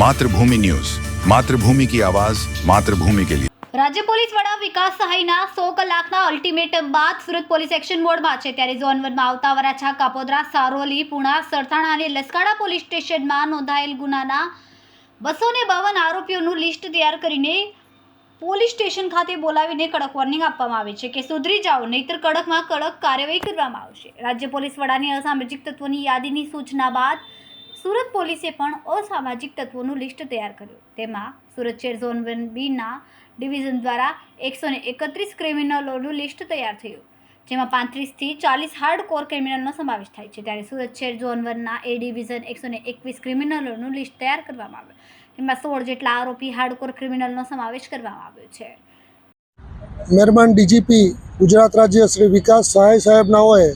Mathrubhumi news. Mathrubhumi કી આવાજ, માતૃભૂમિ કે લીએ રાજ્ય પોલીસ વડા વિકાસ સહાયના સો કલાકના અલ્ટિમેટમ બાદ સુરત પોલીસ એક્શન મોડમાં છે. ત્યારે ઝોન વનમાં આવતા વરાછા, કાપોદરા, સારોલી, પુણા, સરથાણા અને લસકાડા પોલીસ સ્ટેશનમાં નોંધાયેલ ગુનાના બસો ને બાવન આરોપીઓનું લિસ્ટ તૈયાર કરીને પોલીસ સ્ટેશન ખાતે બોલાવીને કડક વોર્નિંગ આપવામાં આવી છે કે સુધરી જાઓ, નહીતર કડકમાં કડક કાર્યવાહી કરવામાં આવશે. રાજ્ય પોલીસ વડાની અસામાજિક તત્વોની યાદીની સૂચના બાદ સુરત પોલીસે પણ અસામાજિક તત્વોનું લિસ્ટ તૈયાર કર્યું. તેમાં સુરત શહેર ઝોન વન બીના ડિવિઝન દ્વારા એકસો એકત્રીસ ક્રિમિનલોનું લિસ્ટ તૈયાર થયું, જેમાં પાંત્રીસથી ચાલીસ હાર્ડ કોર ક્રિમિનલનો સમાવેશ થાય છે. ત્યારે સુરત શહેર ઝોન વનના એ ડિવિઝન એકસો એકવીસ ક્રિમિનલોનું લિસ્ટ તૈયાર કરવામાં આવ્યું. તેમાં સોળ જેટલા આરોપી હાર્ડકોર ક્રિમિનલનો સમાવેશ કરવામાં આવ્યો છે. મહેરબાન ડીજીપી, ગુજરાત રાજ્ય શ્રી વિકાસ સહાય સાહેબનાઓએ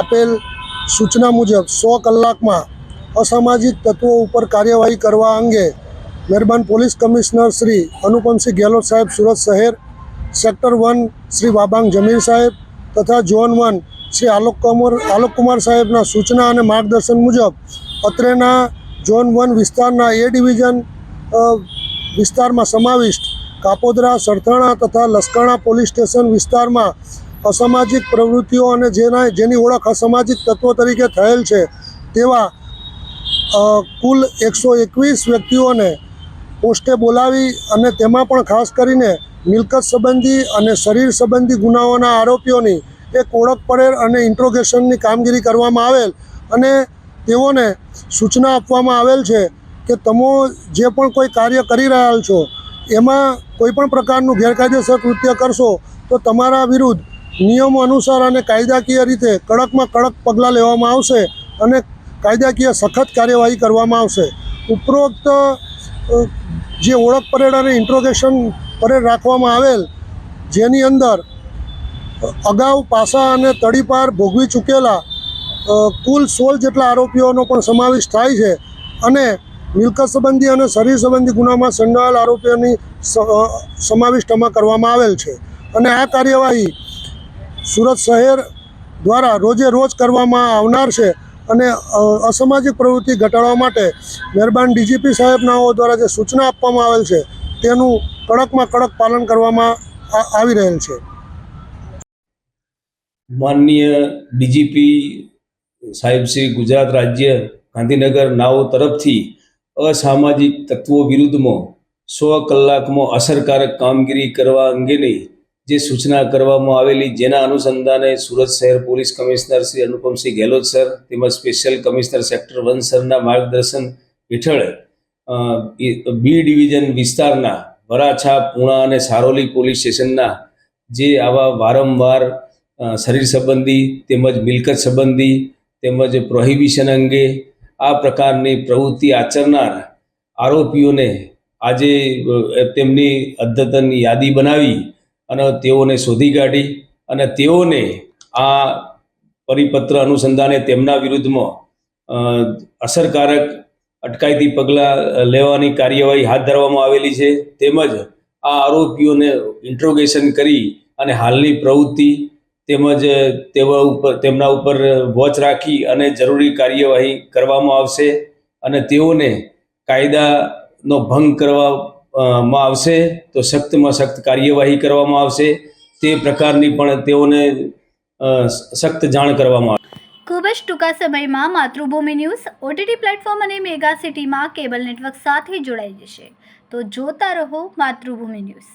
આપેલ સૂચના મુજબ સો કલાકમાં અસામાજિક તત્વો ઉપર કાર્યવાહી કરવા અંગે મહેરબાન પોલીસ કમિશનર શ્રી અનુપમસિંહ ગેહલોત સાહેબ, સુરત શહેર સેક્ટર વન શ્રી વાબાંગ જમીર સાહેબ તથા ઝોન વન શ્રી આલોક કુમાર આલોક કુમાર સાહેબના સૂચના અને માર્ગદર્શન મુજબ અત્રેના ઝોન વન વિસ્તારના એ ડિવિઝન વિસ્તારમાં સમાવિષ્ટ કાપોદરા, સરથાણા તથા લસકાણા પોલીસ સ્ટેશન વિસ્તારમાં અસામાજિક પ્રવૃત્તિઓ અને જેના, જેની ઓળખ અસામાજિક તત્વો તરીકે થયેલ છે તેવા કુલ એકસો એકવીસ વ્યક્તિઓને પોસ્ટે બોલાવી અને તેમાં પણ ખાસ કરીને મિલકત સંબંધી અને શરીર સંબંધી ગુનાઓના આરોપીઓની એક ઓળખ પરેર અને ઇન્ટ્રોગેશનની કામગીરી કરવામાં આવેલ અને તેઓને સૂચના આપવામાં આવેલ છે કે તમે જે પણ કોઈ કાર્ય કરી રહ્યા છો, એમાં કોઈ પણ પ્રકારનું ગેરકાયદેસર કૃત્ય કરશો, તો તમારા વિરુદ્ધ નિયમો અનુસાર અને કાયદાકીય રીતે કડકમાં કડક પગલાં લેવામાં આવશે અને કાયદાકીય સખત કાર્યવાહી કરવામાં આવશે. ઉપરોક્ત જે ઓળખ પરેડ અને ઇન્ટ્રોગેશન પરેડ રાખવામાં આવેલ જેની અંદર અગાઉ પાસા અને તડીપાર ભોગવી ચૂકેલા કુલ સોળ જેટલા આરોપીઓનો પણ સમાવેશ થાય છે અને મિલકત સંબંધી અને શરીર સંબંધી ગુનામાં સંડોવાયેલ આરોપીઓની સ- અ, કરવામાં આવેલ છે. અને આ કાર્યવાહી સુરત શહેર દ્વારા રોજે રોજ કરવામાં આવનાર છે. અને અસામાજિક પ્રવૃત્તિ ઘટાડવા માટે મહેરબાન ડીજીપી સાહેબનાઓ દ્વારા જે સૂચના આપવામાં આવેલ છે, તેનું કડકમાં કડક પાલન કરવામાં આવી રહેલ છે. માનનીય ડીજીપી સાહેબ શ્રી ગુજરાત રાજ્ય ગાંધીનગર નાઓ તરફથી અસામાજિક તત્વો વિરુદ્ધમાં સો કલાકમાં અસરકારક કામગીરી કરવા અંગેની જે સૂચના કરવામાં આવેલી જેના અનુસંધાને સુરત શહેર police commissioner Shri Anupamsinh Gehlot sir તેમજ સ્પેશિયલ કમિશનર સેક્ટર વન સરના માર્ગદર્શન હેઠળ બી ડિવિઝન વિસ્તારના વરાછા, પૂણા અને સારોલી પોલીસ સ્ટેશનના જે આવા વારંવાર શરીર સંબંધી તેમજ મિલકત સંબંધી તેમજ પ્રોહિબિશન અંગે આ પ્રકારની પ્રવૃત્તિ આચરનાર આરોપીઓને આજે તેમની અદ્યતન યાદી બનાવી અને તેઓને શોધી કાઢી અને તેઓને આ પરિપત્ર અનુસંધાને તેમના વિરુદ્ધમાં અસરકારક અટકાયતી પગલાં લેવાની કાર્યવાહી હાથ ધરવામાં આવેલી છે. તેમજ આ આરોપીઓને ઇન્ટ્રોગેશન કરી અને હાલની પ્રવૃત્તિ તેમજ તેવા ઉપર, તેમના ઉપર વોચ રાખી અને જરૂરી કાર્યવાહી કરવામાં આવશે અને તેઓને કાયદાનો ભંગ કરવા માં આવશે, તો સખ્તમાં સખ્ત કાર્યવાહી કરવામાં આવશે. તે પ્રકારની પણ તેઓને સખ્ત જાણ કરવામાં આવશે ખૂબ જ ટૂંકા સમયમાં માતૃભૂમિ ન્યૂઝ ઓટીટી પ્લેટફોર્મ અને મેગા સિટીમાં કેબલ નેટવર્ક સાથે જોડાઈ જશે. તો જોતા રહો માતૃભૂમિ ન્યૂઝ.